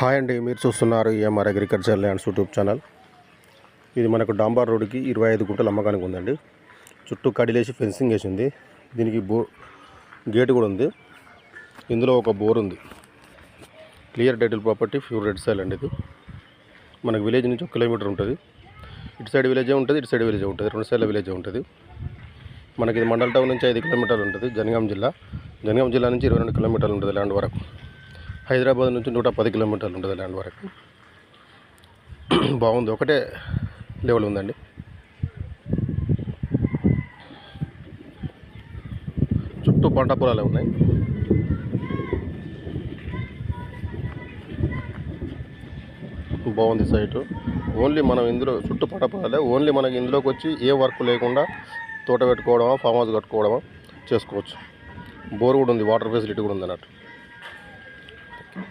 Hi అండి మీరు చూస్తున్నారు EMR agriculture lands YouTube channel. ఇది మనకు డాంబార్ రోడ్డుకి ఇరవై ఐదు గుంటలు అమ్మకానికి ఉందండి. చుట్టూ కడిలేసి ఫెన్సింగ్ వేసి ఉంది దీనికి బో గేట్ కూడా ఉంది. ఇందులో ఒక బోర్ ఉంది. Clear title property pure red soil అండి ఇది. మనకు విలేజ్ నుంచి ఒక కిలోమీటర్ ఉంటుంది. ఇటు సైడ్ విలేజే ఉంటుంది ఇటు సైడ్ విలేజే ఉంటుంది. రెండు సైడ్ల విలేజే ఉంటుంది. మనకి ఇది మండల్ టౌన్ నుంచి ఐదు కిలోమీటర్లు ఉంటుంది జనగాం జిల్లా. జనగాం జిల్లా నుంచి ఇరవై రెండు కిలోమీటర్లు ఉంటుంది ల్యాండ్ వరకు. హైదరాబాద్ నుంచి నూట పది కిలోమీటర్లు ఉంటుంది ల్యాండ్ వరకు. బాగుంది. ఒకటే లెవెల్ ఉందండి. చుట్టూ పంట పొలాలే ఉన్నాయి. బాగుంది సైటు. ఓన్లీ మనం ఇందులో చుట్టూ పంట పొలాలే. ఓన్లీ మనకి ఇందులోకి వచ్చి ఏ వర్క్ లేకుండా తోట పెట్టుకోవడమా ఫామ్ హౌస్ కట్టుకోవడమా చేసుకోవచ్చు. బోర్ కూడా ఉంది వాటర్ ఫెసిలిటీ కూడా ఉంది అన్నట్టు. back.